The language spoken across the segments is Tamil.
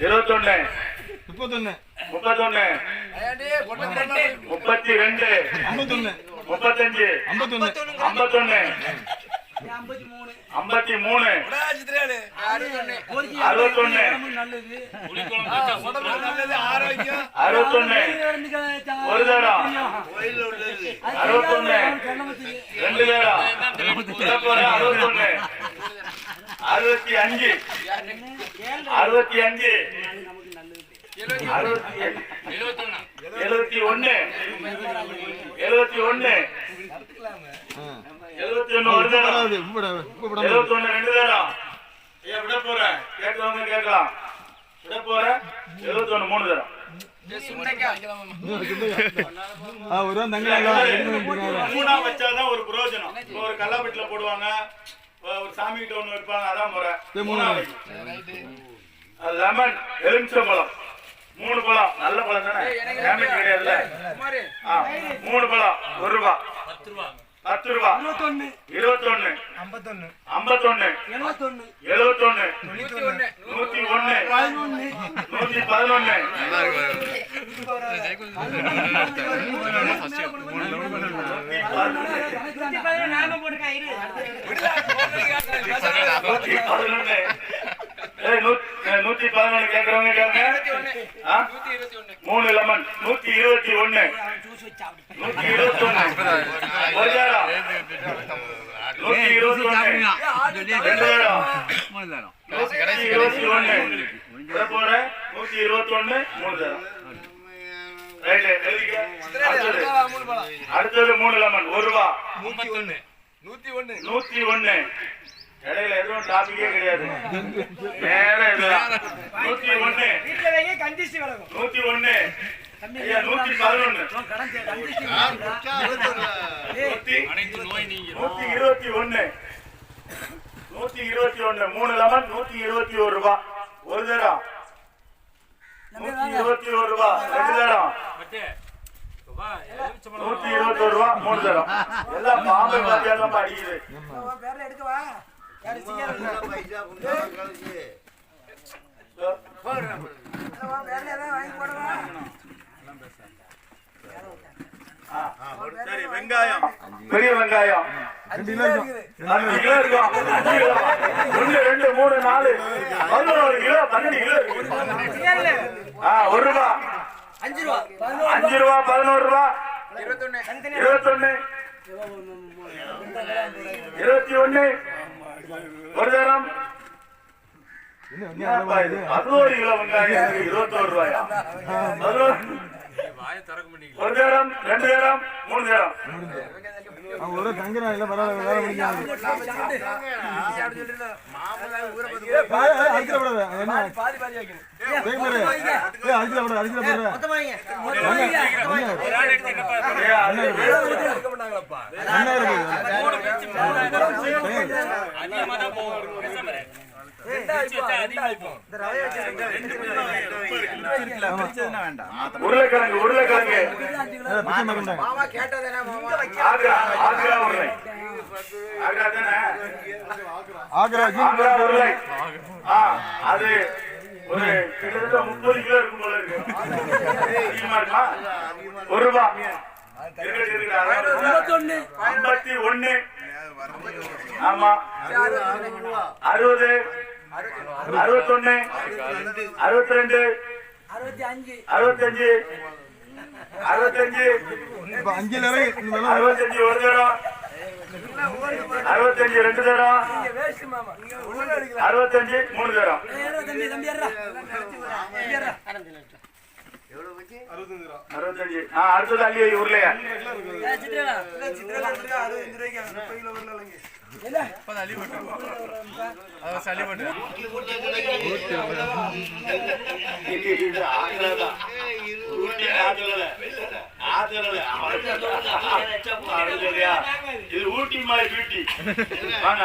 இருபத்தொன்னு. முப்பத்தொன்னு. முப்பத்தொன்னு. முப்பத்தி ரெண்டு முப்பத்தஞ்சு. ஐம்பத்தொன்னு. ஐம்பத்தி மூணு. அறுபத்தொன்னு. நல்லது. ஆரோக்கியம். அறுபத்தொன்னு. ஒரு தரம் அறுபத்தொன்னு. ரெண்டு தரம் சிறப்பாக அறுபத்தொன்னு. அறுபத்தி அஞ்சு. அறுபத்தி அஞ்சு. எழுபத்தி ஒண்ணு. எழுபத்தி ஒண்ணு. எழுபத்தி ஒண்ணு ஒரு தரம். எழுபத்தி ஒண்ணு ரெண்டு தரம். ஐயா விட போறேன் கேட்கறவங்க கேட்கலாம்? விட போறேன் எழுபத்தி ஒண்ணு மூணு தரம். மூணா வச்சாதான் ஒரு பிரயோஜனம். ஒரு கல்லாப்பட்டில போடுவாங்க. ஒரு சாமி கிட்ட ஒண்ணு வைப்பாங்க அதான் முறை. சரி, மூணு. மூணா வை. அது லெமன் எலுமிச்சம்பழம் மூணு பழம். நல்ல பழம் தானே? கிடையாதுல்ல? மூணு பழம். ஒரு ரூபா. பத்து ரூபா. இருபத்தொன்னு. ஐம்பத்தொன்னு. எழுபத்தொன்னு நூத்தி ஒண்ணு நூத்தி பதினொன்னு. நூத்தி பதினொன்னு. நூத்தி பதினொன்னு. நூத்தி பதினொன்னு கேக்குறவங்க கேளுங்க மூணு லெமன் நூத்தி இருபத்தி ஒண்ணு. நூத்தி இருபத்தி ஒண்ணு. ஒரு ஜாரம் நூத்தி இருபத்தி ஒண்ணு. ரெண்டு நூத்தி இருபத்தி ஒண்ணு. நூத்தி இருபத்தி ஒண்ணு. மூணு ஜாரம் அடுத்தது. மூணு லெமன் ஒரு ரூபா. நூத்தி ஒண்ணு. நூத்தி ஒண்ணு. நூத்தி ஒண்ணு இடையில எதுவும் டாபிக்கே கிடையாது. நேரம் இதுதான் நூத்தி ஒண்ணு நூத்தி ஒண்ணு ஐயா நூத்தி பதினொன்னு நூத்தி நூத்தி இருபத்தி ஒண்ணு. நூத்தி இருபத்தி ஒண்ணு. மூணு லெமன் நூத்தி இருபத்தி ஒரு ரூபாய் ஒரு தரம் நூத்தி இருபத்தி ஒரு ரூபாய் ரெண்டு தரம் நூத்தி இருபத்தி ஒரு ரூபாய் மூணு தரம் எல்லாம் பாம்பை எல்லாம் அடிக்குது வெங்காயம் பெரிய வெங்காயம். ரெண்டு அஞ்சு கிலோ இருக்கும் அஞ்சு கிலோ ஒண்ணு ரெண்டு மூணு நாலு. பதினோரு கிலோ பன்னெண்டு கிலோ. இருக்கு ஆ ஒரு ரூபா. அஞ்சு ரூபா பதினோரு ரூபா. இருபத்தொன்னு. இருபத்தி ஒண்ணு ஒரு தரம். என்ன பதினோரு கிலோ வெங்காயம். இருபத்தோரு ரூபாயா? பதினோரு. ஒரு தரம் ரெண்டு தரம் மூணு தரம் அவங்க ஒரு தங்குறான் இல்லை பரவாயில்ல வேலை அடிச்சிட உருளைக்கிழங்கு உருளைக்கிழங்கு. பிச்சை மகன்டாங்க ஆக்ரா ஆக்ரா உருளை. ஆக்ரா தானே? ஆக்ரா ஆக்ரா உருளை. ஆ அது ஒரு கிட்டத்தட்ட முப்பது கிலோ இருக்கும் போல இருக்கு. அதிகமா இருக்குமா? ஒரு ரூபா. இருக்கட்டும், இருக்கட்டும். ஐம்பத்தி ஒண்ணு ஆமா. அறுபது. அறுபத்தொன்னு அறுபத்தி ரெண்டு அறுபத்தஞ்சு அறுபத்தஞ்சு அஞ்சுல அறுபத்தஞ்சு ஒரு தரம் அறுபத்தஞ்சு ரெண்டு தரம் அறுபத்தஞ்சு மூணு தரம் அறுபத்தஞ்சு அடுத்தது அள்ளி ஊர்லயா உருளையா இது ஊட்டி மாதிரி பியூட்டி வாங்க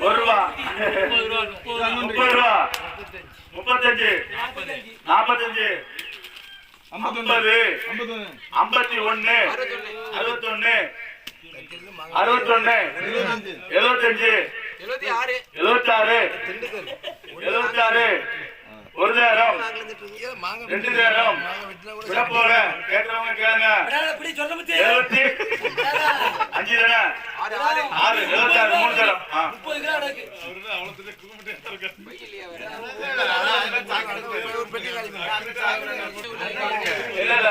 ஒரு ரூபா முப்பது ரூபா முப்பத்தஞ்சு நாற்பத்தஞ்சு ஐம்பது ஐம்பத்தி அறுபத்தொன்னு அறுபத்தொன்னு எழுபத்தஞ்சு எழுபத்தஞ்சு எழுபத்தி ஆறு. எழுபத்தாறு எழுபத்தாறு ஒரு நேரம் ரெண்டு நேரம். கேட்கறவங்க கேளுங்க. எழுபத்தி அஞ்சு தானே? ஆறு ஆறு ஆறு மூணு தரம். இல்ல இல்ல.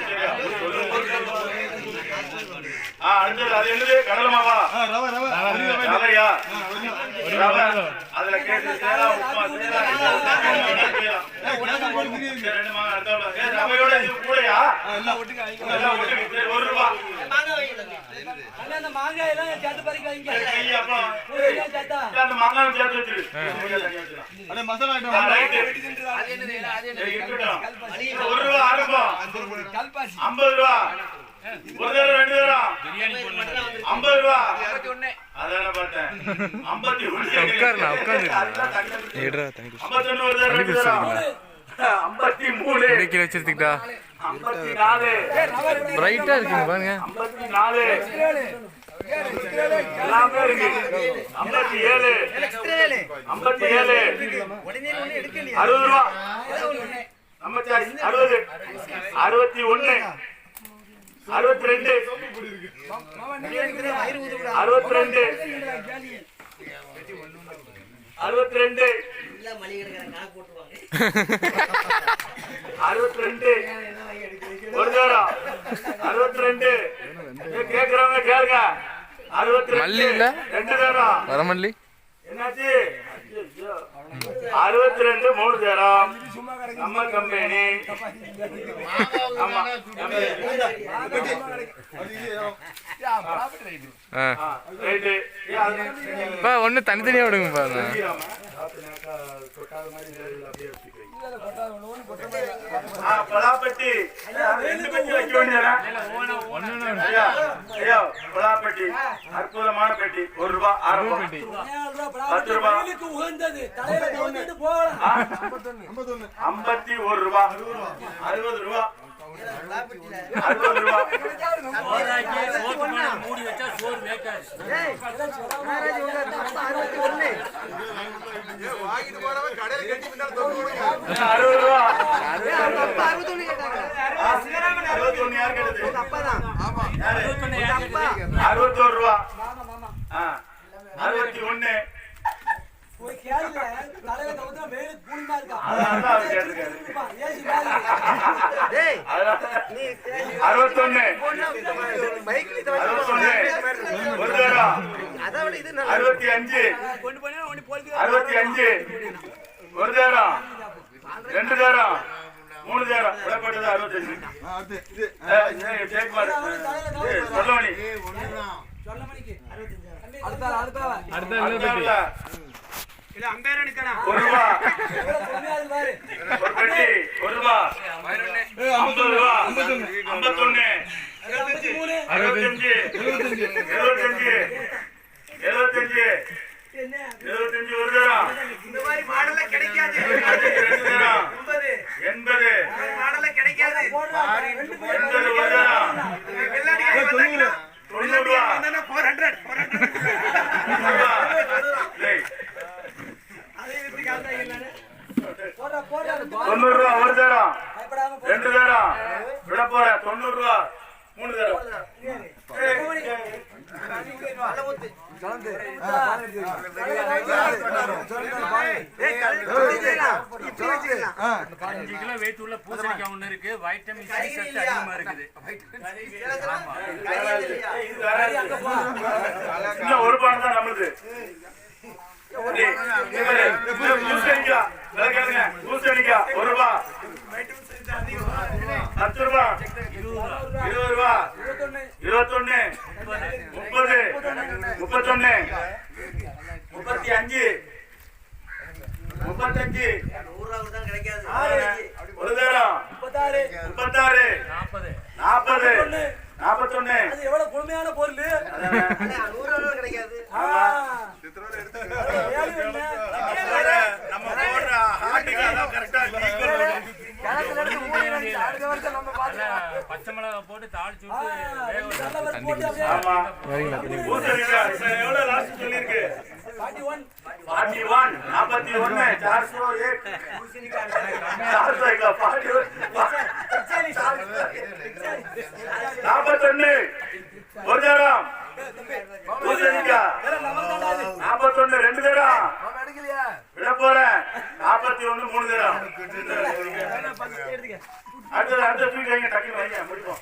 அடுத்தது அது என்னது? கடலை மாவா ஆ, ரவை, ரவை. ரவையா? ஒரு ரவை ரவை. அதுல கேட்டு சேரா உப்புமா சேரா ரெண்டு மாங்காய் அடுத்த ரவையோட இது கூடயா? எல்லாம் ஒட்டுக்கா. எல்லாம் ஒட்டுக்கு. ஒரு ரூபா. மாங்காய் எல்லாம் சேர்த்து பறிக்க வைங்க சரி, கை அப்புறம் சேர்த்தா. இல்ல, அந்த மாங்காய் சேர்த்து வச்சிரு. அடே, மசாலா ஐட்டம் வாங்க. ரைட்டு. சரி, இருக்கட்டும். ஒரு ரூபா ஆரம்பம். கல்பாசி. ஐம்பது ரூபா. ஒரு தடவை ரெண்டு தரம் ஐம்பது ரூபா. அதான பார்த்தேன். ஐம்பத்தி உட்காருண்ணா, உட்காருங்க. ஐம்பத்தொன்னு ஒரு தடவை ரெண்டு ஐம்பத்தி மூணு. வச்சிருக்கீங்களா ஐம்பத்தி நாலு. பிரைட்டா இருக்குங்க பாருங்க. ஐம்பத்தி நாலு. எல்லாமே இருக்கு. ஐம்பத்தி ஏழு. ஐம்பத்தி ஏழு. அறுபது ரூபா. சாய்ஸ் அறுபது. அறுபத்தி ஒண்ணு அறுபத்தி ரெண்டு அறுபத்தி ரெண்டு அறுபத்தி ரெண்டு அறுபத்தி ரெண்டு ஒரு நேரம் அறுபத்தி ரெண்டு கேக்குறவங்க கேளுங்க. அறுபத்தி மல்லி ரெண்டு இல்ல? ரெண்டு நேரம் வரமல்லி. என்னாச்சு? அறுபத்தி ரெண்டு மூணு தேரம் நம்ம கம்பெனி. ஒண்ணு தனித்தனியா விடுங்க பாருங்க பலாப்பட்டி. ரெண்டு பெட்டி வைக்க வேண்டியதா? ஐயா, ஐயா, பலாப்பட்டி. அற்புதமான பெட்டி. ஒரு ரூபாய் பத்து. ஐம்பத்தி ஒரு ரூபா. அறுபது ரூபா. அறுபது ரூபா. மூடி வச்சா சோறு வேக்காது அறுபத்தோரு ரூபா. அறுபத்தி ஒண்ணு. அறுபத்தொன்னு. அறுபத்தி அஞ்சு. அறுபத்தி அஞ்சு. ஒரு தேரம் ரெண்டு தேரம் மூணு தேரம் விடப்பட்டது அறுபத்தஞ்சு. ஆ, அடுத்து, இது. சொல்லமணி. ஒரு ரூபா. ஒரு பெட்டி. ஒரு ரூபா. ஐம்பது ரூபா. ஐம்பத்தொன்னு. அறுபத்தஞ்சு. எழுபத்தஞ்சு. எழுபத்தஞ்சு. எழுபத்தஞ்சு. எழுபத்தஞ்சு ஒரு தரம் இந்த மாதிரி மாடல்ல கிடைக்காது ரெண்டு தரம் எண்பது கிடைக்காது எண்பது ஒரு தரம் தொண்ணூறு. ரூபா ஃபோர் ஹண்ட்ரட் ஃபோர் ஹண்ட்ரட் தொண்ணூறு ரூபா ஒரு தரம் ரெண்டு தரம் விட போற தொண்ணூறு ரூபா மூணு தரம் அஞ்சு கிலோ வெயிட் உள்ள பூசணிக்காய் ஒண்ணு இருக்கு வைட்டமின் சி சத்து அதிகமா இருக்குது இன்னும் ஒரு பாடம் தான் நம்மளுது டேய், பூசணிக்காய், விலை ஒரு ரூபா. பத்து ரூபா. இருபது ரூபா. இருபத்தொன்னு. முப்பத்தொன்னு முப்பத்தி அஞ்சு. முப்பத்தஞ்சு. ஒரு முப்பத்தாறு. நாற்பது. நாற்பது. நாற்பத்தொன்னு. அது எவ்வளவு கொடுமையான பொருள்? நம்ம போடுற பார்த்துக்கலாம். பச்சை மிளகா போட்டு தாளிச்சு விட்டு நல்ல ஆமா. இப்ப எவ்வளவு லாஸ்ட் சொல்லிருக்கு 41. 41 41 401 401 நாற்பத்தொன்னு ஒரு ரெண்டு தரம்? விட போறேன். நாற்பத்தி ஒண்ணு மூணு தரம் அடுத்தது அடுத்த தூக்கி வைங்க டக்குனு வைங்க முடிப்போம்.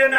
என்ன?